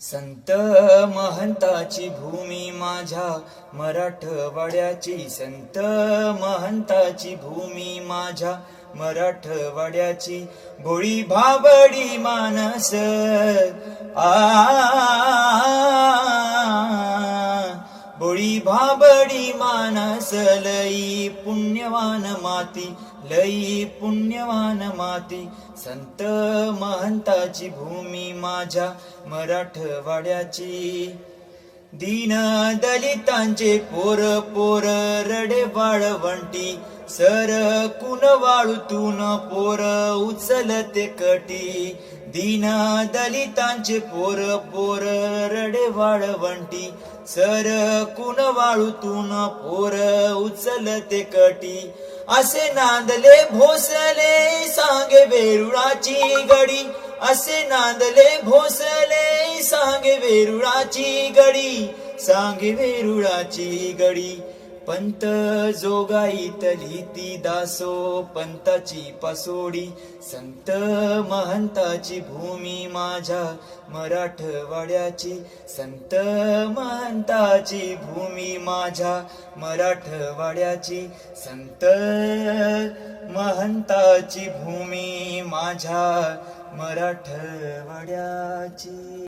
संत महंताची भूमी माझ्या मराठवाड्याची. संत महंताची भूमी माझ्या मराठवाड्याची. भोळी भाबडी मानस आ भाबडी मानस लई पुण्यवान माती लई पुण्यवान माती. संत महंताची भूमी माझ्या मराठवाड्याची. दीन दलितांचे पोर पोर रडे वाळवंटी सर कुन वाळूतून पोर उचलते कटी. दीन दलितांचे पोर पोर रडे वाळवंटी सर कुन वाळूतून पोर उचलते कटी. असे नांदले भोसले सांगे वेरुळाची गडी असे नांदले भोसले वेरुळाची गडी सांगे वेरुळाची गडी. पंत जोगाईतली ती दासो पंताची पासोडी. संत महंताची भूमी माझ्या मराठवाड्याची. संत महंताची भूमी माझ्या मराठवाड्याची. संत महंताची भूमी माझ्या मराठवाड्याची.